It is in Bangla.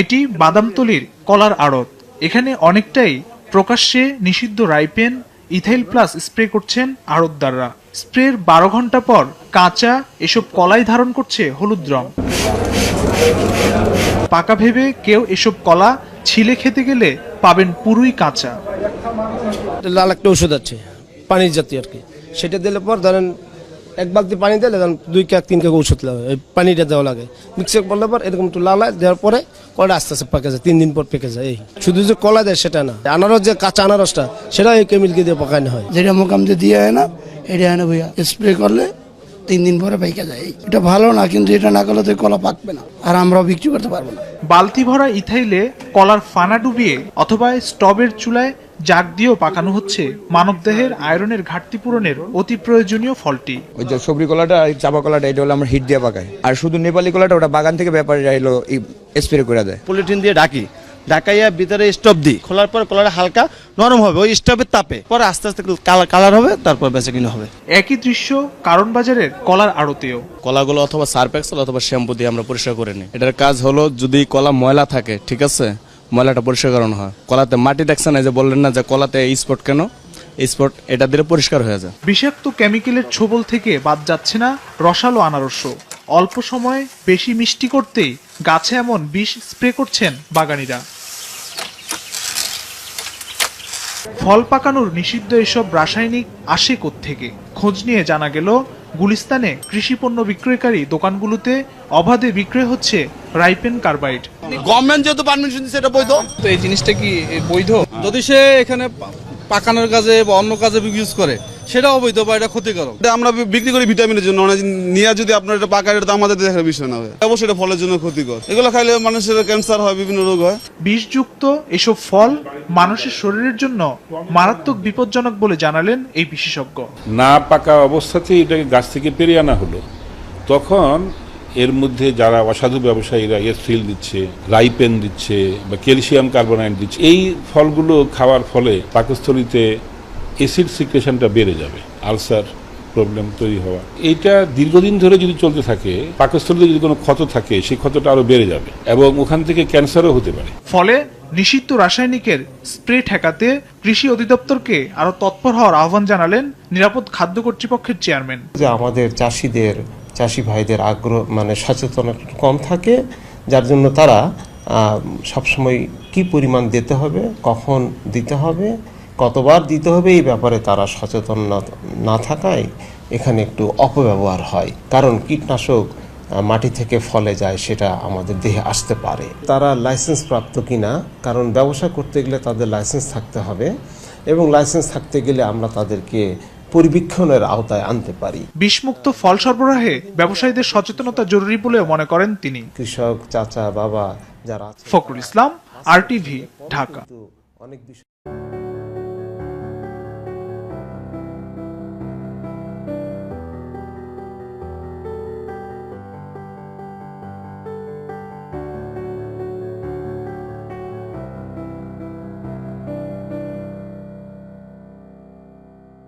এটি বাদামতলির কলার আড়ত। এখানে অনেকটাই প্রকাশ্যে নিষিদ্ধ রাইপেন, ইথাইল প্লাস স্প্রে করছেন আড়তদাররা। স্প্রের বারো ঘণ্টা পর কাঁচা এসব কলাই ধারণ করছে হলুদ রং। পাকা ভেবে কেউ এসব কলা ছিলে খেতে গেলে পাবেন পুরুই কাঁচা। লাল একটা ওষুধ আছে, পানির জাতীয় আর কি। সেটা দিলে পর ধরেন এক বালতি পানি দিলে তখন দুই কেক তিন কেক ওষুধ লাগে। এই পানিটা দেওয়া লাগে। মিক্সার করলে পর এরকম একটু লালায় দেওয়ার পরে কলাটা আস্তে আস্তে পেকে যায় তিন দিন পর পেকে যায় এই শুধু যে কলা দেয় সেটা না। আনারস যে কাঁচা আনারসটা সেটা এই কেমিলকে দিয়ে পাকানো হয়। যেটা মোকাম যে দিয়ে হয় না, এটা হয় না ভাইয়া। স্প্রে করলে তিন দিন পরে পাইকা যায়। এটা ভালো না কিন্তু এটা না করলে তো কলা পাকবে না আর আমরাও বিক্রি করতে পারব না। বালতি ভরা ইথাইলে কলার ফানা ডুবিয়ে অথবা স্টবের চুলায় জাগ দিয়েও পাকানো হচ্ছে মানবদেহের আয়রনের ঘাটতি পূরণের অতি প্রয়োজনীয় ফলটি। ওই যে সবরি কলাটা আর চাপা কলাটা এটা হলো আমরা হিট দিয়ে পাকাই। আর শুধু নেপালি কলাটা ওটা বাগান থেকে ব্যাপারীরা এলো স্প্রে করে দেয়। পলিথিন দিয়ে ঢাকি ঢাকাইয়া ভিতরে স্টোভ দিই খোলার পর কলাটা হালকা নরম হবে ওই স্টোভের তাপে। পরে আস্তে আস্তে কালার কালার হবে তারপর বেঁচে কিনা হবে। একই দৃশ্য কারণ বাজারের কলার আড়তেও। কলাগুলো অথবা সার্ফ এক্সেল অথবা শ্যাম্পু দিয়ে আমরা পরিষ্কার করে নিই। এটার কাজ হলো যদি কলা ময়লা থাকে ঠিক আছে? ময়লাটা পরিষ্কার করানো হয়। কলাতে মাটি দেখছেন না যে বললেন না যে কলাতে স্পট কেন? স্পট এটা দিলে পরিষ্কার হয়ে যায়। বিষাক্ত কেমিক্যালের ছোবল থেকে বাদ যাচ্ছে না রসালো আনারস। অল্প সময়ে বেশি মিষ্টি করতেই গাছে এমন বিষ স্প্রে করছেন বাগানিরা। ফল পাকানোর নিষিদ্ধ এসব রাসায়নিক আসে থেকে খোঁজ নিয়ে জানা গেল গুলিস্তানে কৃষি পণ্য বিক্রয়কারী দোকানগুলোতে অবাধে বিক্রয় হচ্ছে রাইপেন কার্বাইড। গভর্নমেন্ট যেহেতু পারমিশন দিচ্ছে এটা বৈধ? তো এই জিনিসটা কি বৈধ? যদি সে এখানে পাকানোর কাজে বা অন্য কাজে ইউজ করে সেটা অবৈধ বা এটা ক্ষতিকারক? এটা আমরা বিক্রি করি ভিটামিনের জন্য অনেক নিয়ে যদি আপনার এটা পাকা এটা আমাদের দেখার বিষয় না হয় অবশ্যই এটা ফলের জন্য ক্ষতিকর। এগুলো খাইলে মানুষের ক্যান্সার হয় বিভিন্ন রোগ হয়। বিষযুক্ত এসব ফল মানুষের শরীরের জন্য মারাত্মক বিপজ্জনক বলে জানালেন এই বিশেষজ্ঞ। না পাকা অবস্থাতেই এটাকে গাছ থেকে পেরে আনা হলো। তখন এর মধ্যে যারা অসাধু ব্যবসায়ীরা এসিল দিচ্ছে রাইপেন দিচ্ছে বা ক্যালসিয়াম কার্বনাইড দিচ্ছে এই ফলগুলো খাওয়ার ফলে পাকস্থলিতে অ্যাসিড সিক্রেশনটা বেড়ে যাবে আলসার প্রবলেম তৈরি হওয়া। এইটা দীর্ঘদিন ধরে যদি চলতে থাকে পাকস্থলীতে যদি কোনো ক্ষত থাকে সেই ক্ষতটা আরও বেড়ে যাবে এবং ওখান থেকে ক্যান্সারও হতে পারে। ফলে নিষিদ্ধ রাসায়নিকের স্প্রে ঠেকাতে কৃষি অধিদপ্তরকে আরও তৎপর হওয়ার আহ্বান জানালেন নিরাপদ খাদ্য কর্তৃপক্ষের চেয়ারম্যান। যে আমাদের চাষিদের, চাষি ভাইদের আগ্রহ মানে সচেতনতা কম থাকে, যার জন্য তারা সবসময় কি পরিমাণ দিতে হবে, কখন দিতে হবে, কতবার দিতে হবে, এই ব্যাপারে তারা সচেতন না- থাকায় এখানে একটু অপব্যবহার হয়। কারণ কীটনাশক মাটি থেকে ফলে যায় সেটা আমাদের দেহে আসতে পারে। তারা লাইসেন্স প্রাপ্ত কিনা কারণ ব্যবসা করতে গেলে তাদের লাইসেন্স থাকতে হবে এবং লাইসেন্স থাকতে গেলে আমরা তাদেরকে পরিবীক্ষণের আওতায় আনতে পারি। বিষমুক্ত ফল সরবরাহে ব্যবসায়ীদের সচেতনতা জরুরি বলেও মনে করেন তিনি। কৃষক চাচা বাবা যারা ফখরুল ইসলাম আর টিভি ঢাকা। অনেক বিষয়